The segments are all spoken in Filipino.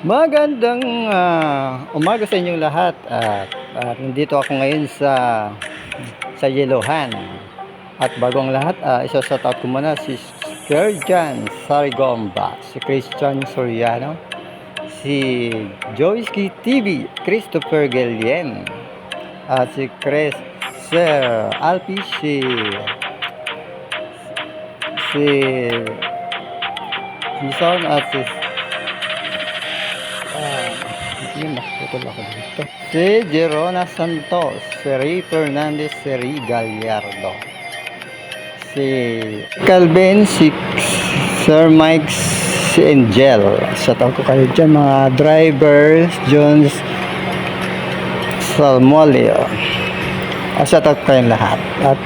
Magandang ah, umaga sa inyong lahat at at nandito ako ngayon sa sa Yelohan. At bago ang lahat, uh, isa-shout out ko muna si Sir Jan Sarigomba, si Christian Soriano, si Joyski TV, Christopher Gelien, at si Chris Sir Alpi, si si si Son at si Ah, hindi makutol ako dito. Si Gerona Santos, si Ray Fernandez, si Ray Gallardo. Si Calvin, si Sir Mike, si Angel. Shoutout ko kayo dyan mga drivers, Jones, Salmolio. Uh, shoutout kayong lahat. At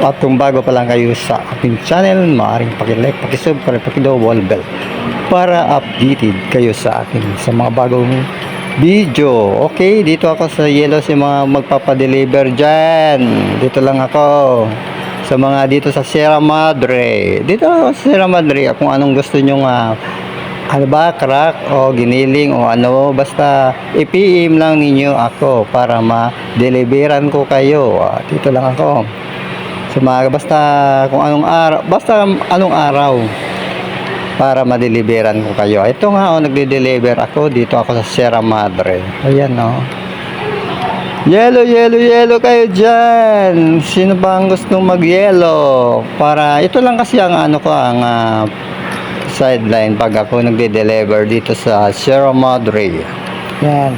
at kung bago pa lang kayo sa aking channel, maaaring pakilike, pakisub, pakidaw, bell para updated kayo sa akin sa mga bagong video. Okay, dito ako sa Yellow sa mga magpapadeliver dyan. Dito lang ako sa mga dito sa Sierra Madre. Dito ako sa Sierra Madre kung anong gusto nyo nga ano ba, crack o giniling o ano, basta i-PM lang ninyo ako para ma-deliveran ko kayo. Ah, dito lang ako. Sa mga, basta kung anong araw, basta anong araw para madeliveran ko kayo. Ito nga, oh, nagde-deliver ako. Dito ako sa Sierra Madre. Ayan, oh. Yellow, yellow, yellow kayo dyan. Sino ba ang gustong mag-yellow? Para, ito lang kasi ang ano ko, ang ah, sideline pag ako nagde-deliver dito sa Sierra Madre. Yan.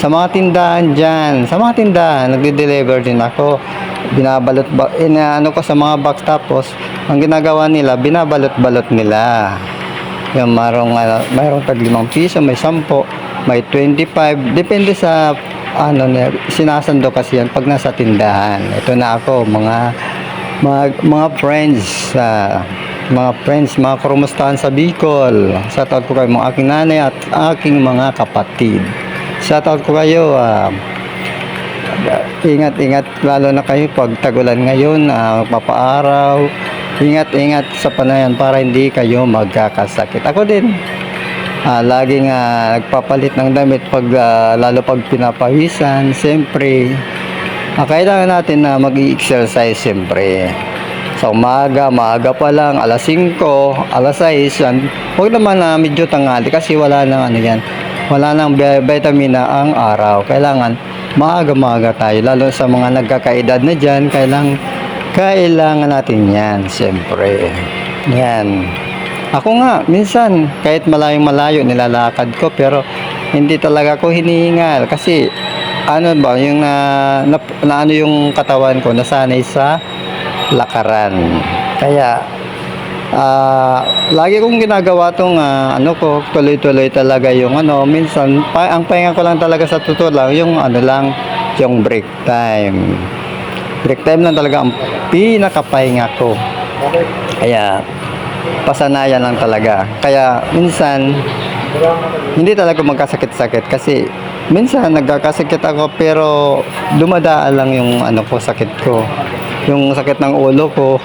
Sa mga tindahan dyan, sa mga tindahan, nagde-deliver din ako. Binabalot, ba, inaano ko sa mga box tapos, ang ginagawa nila, binabalot-balot nila. Yung marong, ano, mayroong tag piso, may sampo, may 25, depende sa ano na sinasando kasi yan pag nasa tindahan. Ito na ako, mga mga, mga friends, ah, mga friends, mga kurumustahan sa Bicol. Shoutout ko kayo mga aking nanay at aking mga kapatid. Shoutout ko kayo, ah, ingat-ingat lalo na kayo pag tagulan ngayon, ah, papaaraw. Ingat-ingat sa panayan para hindi kayo magkakasakit. Ako din, ah, laging ah, nagpapalit ng damit pag ah, lalo pag pinapawisan. Siyempre, ah, kailangan natin na mag-exercise siyempre. Sa umaga, maaga pa lang, alas 5, alas 6, yan. Huwag naman na medyo tangali kasi wala nang ano yan. Wala nang vitamina ang araw. Kailangan maaga-maaga tayo. Lalo sa mga nagkakaedad na dyan, kailangan, kailangan natin yan, siyempre. Yan. Ako nga, minsan, kahit malayong malayo, nilalakad ko, pero hindi talaga ako hinihingal. Kasi, ano ba, yung na, na, na ano yung katawan ko, nasanay sa lakaran. Kaya, ah lagi kong ginagawa tong ah, ano ko, tuloy-tuloy talaga yung ano, minsan, pa, ang pahinga ko lang talaga sa totoo lang, yung ano lang, yung break time. Break time lang talaga ang pinakapahinga ko. Kaya, pasanayan lang talaga. Kaya, minsan, hindi talaga magkasakit-sakit kasi minsan nagkakasakit ako pero dumadaan lang yung ano ko sakit ko yung sakit ng ulo ko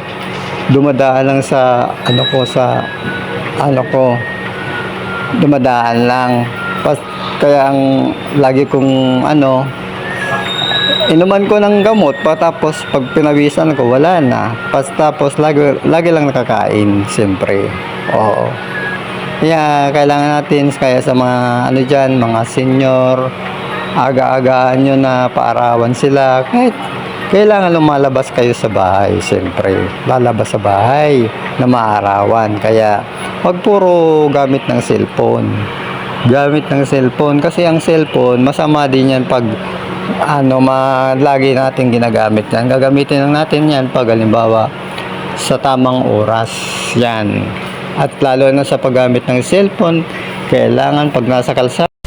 dumadaan lang sa ano ko sa ano ko dumadaan lang Pas, kaya ang lagi kong ano inuman ko ng gamot pa tapos pag pinawisan ko wala na. Tapos lagi, lagi lang nakakain siyempre. Oo. Kaya kailangan natin kaya sa mga ano dyan mga senior aga-agaan nyo na paarawan sila. Kahit kailangan lumalabas kayo sa bahay siyempre. Lalabas sa bahay na maarawan. Kaya wag puro gamit ng cellphone. Gamit ng cellphone. Kasi ang cellphone masama din yan pag ano ma lagi natin ginagamit yan. Gagamitin lang natin yan pag halimbawa sa tamang oras yan. At lalo na sa paggamit ng cellphone kailangan pag nasa kalsada